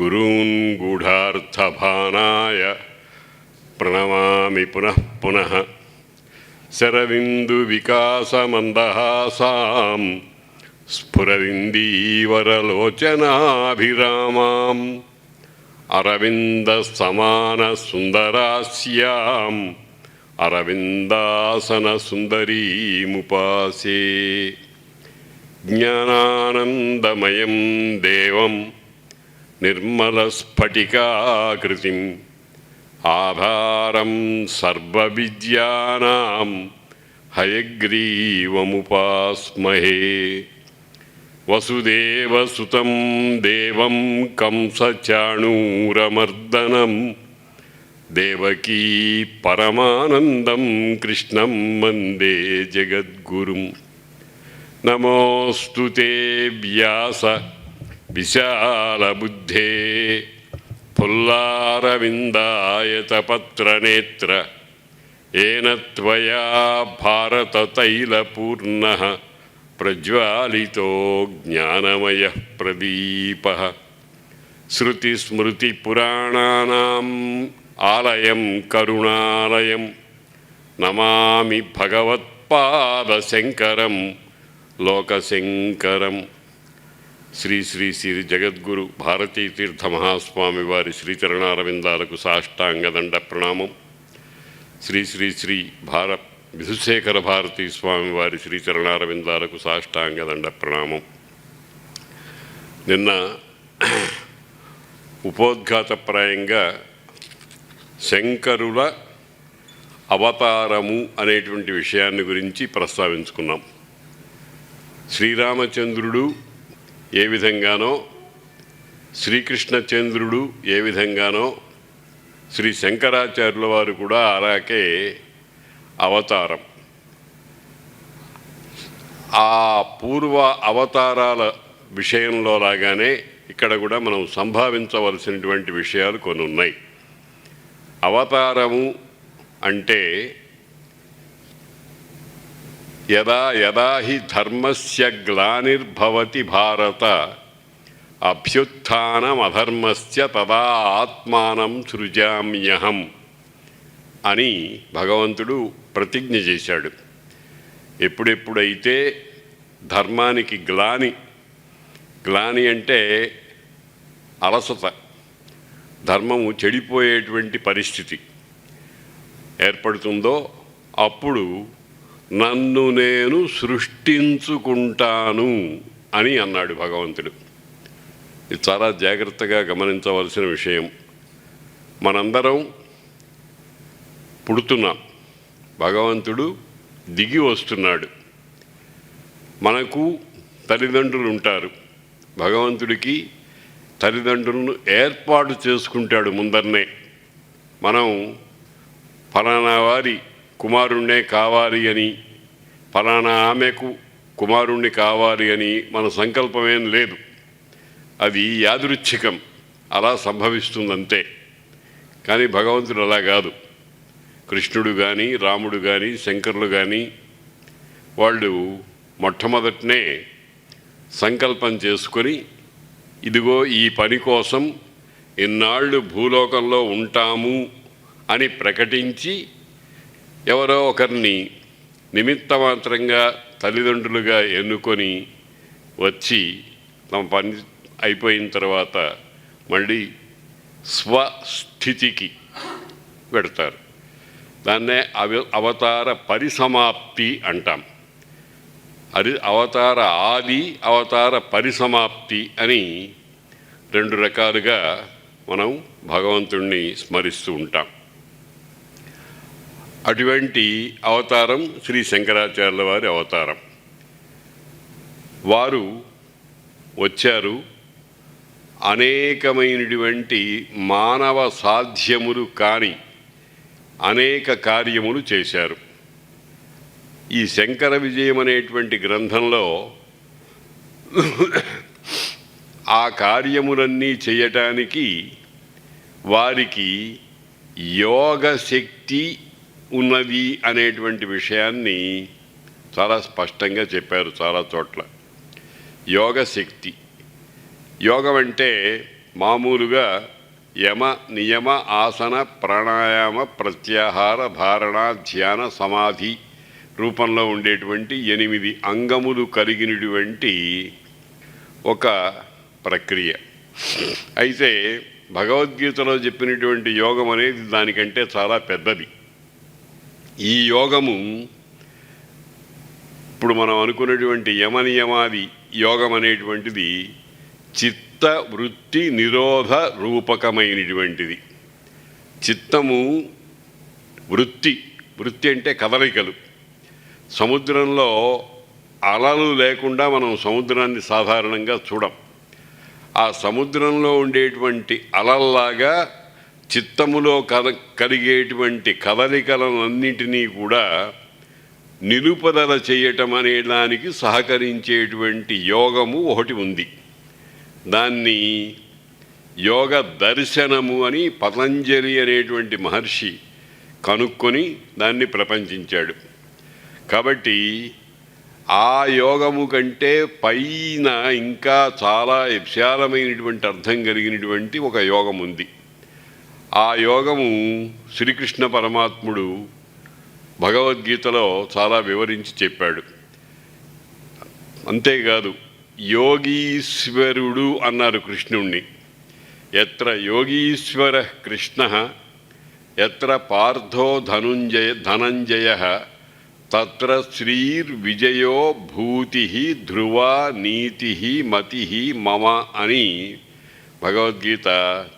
గురూన్ గూఢార్థభానాయ ప్రణమామి పునః పునః శరవిందు వికాసమందహాసాం స్ఫురవిందీవరలోచనాభిరామాం అరవిందసమానసుందరాస్యాం అరవిందాసనసుందరీముపాసే జ్ఞానానందమయం దేవం నిర్మలస్ఫటికాకృతిం ఆధారం సర్వవిద్యానాం. హయగ్రీవముపాస్మహే. వసుదేవసుతం దేవం కంసచాణూరమర్దనం. దేవకీ పరమానందం కృష్ణం వందే జగద్గురుం. నమోస్తు వ్యాస విశాలబుద్ధే. పుల్లారవిందాయతపత్రనేత్ర. ఏన త్వయా భారతతైలపూర్ణः. ప్రజ్వాలితో జ్ఞానమయ ప్రదీప. శృతిస్మృతిపురాణానాम् ఆలయం కరుణాలయం. నమామి భగవత్పాదశంకరం లోకశంకరం. శ్రీ శ్రీ శ్రీ జగద్గురు భారతీ తీర్థ మహాస్వామి వారి శ్రీచరణారవిందాలకు సాష్టాంగదండ ప్రణామం. శ్రీ శ్రీ శ్రీ భార విధుశేఖర భారతీ స్వామి వారి శ్రీచరణారవిందాలకు సాష్టాంగదండ ప్రణామం. నిన్న ఉపోద్ఘాతప్రాయంగా శంకరుల అవతారము అనేటువంటి విషయాన్ని గురించి ప్రస్తావించుకున్నాం. శ్రీరామచంద్రుడు ఏ విధంగానో శ్రీకృష్ణచంద్రుడు ఏ విధంగానో శ్రీ శంకరాచార్యుల వారు కూడా అలాగే అవతారం. ఆ పూర్వ అవతారాల విషయంలో లాగానే ఇక్కడ కూడా మనం సంభావించవలసినటువంటి విషయాలు కొన్ని ఉన్నాయి అవతారము అంటే యదా యదా హి ధర్మస్య గ్లానిర్భవతి భారత. అభ్యుత్నమధర్మస్య తదా ఆత్మానం సృజామ్యహం అని భగవంతుడు ప్రతిజ్ఞ చేశాడు. ఎప్పుడెప్పుడైతే ధర్మానికి గ్లాని గ్లాని అంటే అలసత ధర్మము చెడిపోయేటువంటి పరిస్థితి ఏర్పడుతుందో అప్పుడు నన్ను నేను సృష్టించుకుంటాను అని అన్నాడు భగవంతుడు. ఇది చాలా జాగ్రత్తగా గమనించవలసిన విషయం. మనందరం పుడుతున్నాం. భగవంతుడు దిగి వస్తున్నాడు. మనకు తల్లిదండ్రులు ఉంటారు. భగవంతుడికి తల్లిదండ్రులను ఏర్పాటు చేసుకుంటాడు ముందరనే. మనం ఫలానా వారి కుమారుణ్ణే కావాలి అని ఫలానా ఆమెకు కుమారుణ్ణి కావాలి అని మన సంకల్పమేం లేదు. అది యాదృచ్ఛికం. అలా సంభవిస్తుందంతే. కానీ భగవంతుడు అలా కాదు. కృష్ణుడు కానీ రాముడు కానీ శంకరులు కానీ వాళ్ళు మొట్టమొదటనే సంకల్పం చేసుకొని ఇదిగో ఈ పని కోసం ఇన్నాళ్ళు భూలోకంలో ఉంటాము అని ప్రకటించి ఎవరో ఒకరిని నిమిత్తమాత్రంగా తల్లిదండ్రులుగా ఎన్నుకొని వచ్చి తమ పని అయిపోయిన తర్వాత మళ్ళీ స్వస్థితికి పెడతారు. దాన్నే అవి అవతార పరిసమాప్తి అంటాం. అది అవతార ఆది అవతార పరిసమాప్తి అని రెండు రకాలుగా మనం భగవంతుణ్ణి స్మరిస్తూ ఉంటాం. అటువంటి అవతారం శ్రీ శంకరాచార్యుల వారి అవతారం. వారు వచ్చారు. అనేకమైనటువంటి మానవ సాధ్యములు కాని అనేక కార్యములు చేశారు. ఈ శంకర విజయం అనేటువంటి గ్రంథంలో ఆ కార్యములన్నీ చేయటానికి వారికి యోగ శక్తి ఉన్నది అనేటువంటి విషయాన్ని చాలా స్పష్టంగా చెప్పారు చాలా చోట్ల. యోగ శక్తి. యోగం అంటే మామూలుగా యమ నియమ ఆసన ప్రాణాయామ ప్రత్యాహార ధారణ ధ్యాన సమాధి రూపంలో ఉండేటువంటి ఎనిమిది అంగములు కలిగినటువంటి ఒక ప్రక్రియ. అయితే భగవద్గీతలో చెప్పినటువంటి యోగం అనేది దానికంటే చాలా పెద్దది. ఈ యోగము ఇప్పుడు మనం అనుకున్నటువంటి యమనియమాది యోగం అనేటువంటిది చిత్త వృత్తి నిరోధ రూపకమైనటువంటిది. చిత్తము వృత్తి వృత్తి అంటే కదలికలు. సముద్రంలో అలలు లేకుండా మనం సముద్రాన్ని సాధారణంగా చూడం. ఆ సముద్రంలో ఉండేటువంటి అలల్లాగా చిత్తములో కద కలిగేటువంటి కదలికలన్నింటినీ కూడా నిలుపదల చేయటం అనే దానికి సహకరించేటువంటి యోగము ఒకటి ఉంది. దాన్ని యోగ దర్శనము అని పతంజలి అనేటువంటి మహర్షి కనుక్కొని దాన్ని ప్రపంచించాడు. కాబట్టి ఆ యోగము కంటే పైన ఇంకా చాలా విశాలమైనటువంటి అర్థం కలిగినటువంటి ఒక యోగం ఉంది. ఆ యోగము శ్రీకృష్ణ పరమాత్ముడు భగవద్గీతలో చాలా వివరించి చెప్పాడు. అంతేకాదు యోగీశ్వరుడు అన్నారు కృష్ణుణ్ణి. ఎత్ర యోగీశ్వర కృష్ణ ఎత్ర పార్థో ధనుంజయ ధనంజయ తత్ర శ్రీర్విజయో భూతి ధ్రువ నీతి మతి మమ అని భగవద్గీత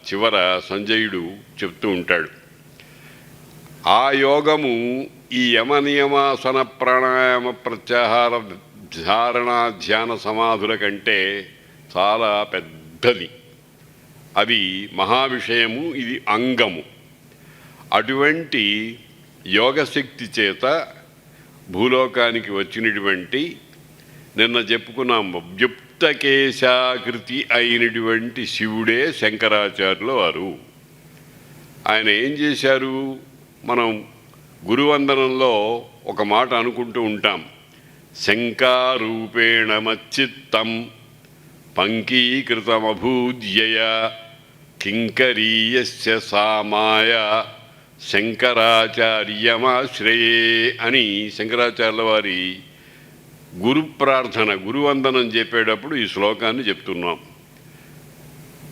చివర సంజయుడు చెప్తూ ఉంటాడు. ఆ యోగము ఈ యమ నియమాసన ప్రాణాయామ ప్రత్యాహార ధారణ ధ్యాన సమాధుల కంటే చాలా పెద్దది. అది మహావిషయము ఇది అంగము. అటువంటి యోగశక్తి చేత భూలోకానికి వచ్చినటువంటి నిన్న చెప్పుకున్నాం వ్యుప్తకేశాకృతి అయినటువంటి శివుడే శంకరాచార్యుల వారు. ఆయన ఏం చేశారు? మనం గురువందనంలో ఒక మాట అనుకుంటూ ఉంటాం. శంకారూపేణ మచ్చిత్తం పంకీకృతమభూద్యయ కింకరీయస్య సామాయ శంకరాచార్యమాశ్రయే అని శంకరాచార్యుల వారి గురు ప్రార్థన గురువందనం చెప్పేటప్పుడు ఈ శ్లోకాన్ని చెప్తున్నాం.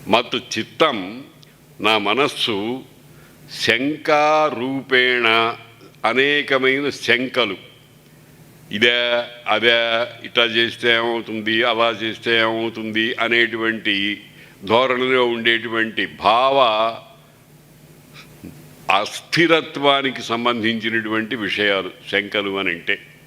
మత్ చిత్తం నా మనస్సు శంకారూపేణ అనేకమైన శంకలు. ఇదే అదే ఇట్లా చేస్తే ఏమవుతుంది అలా చేస్తే ఏమవుతుంది అనేటువంటి ధోరణిలో ఉండేటువంటి భావ అస్థిరత్వానికి సంబంధించినటువంటి విషయాలు శంకలు అని అంటే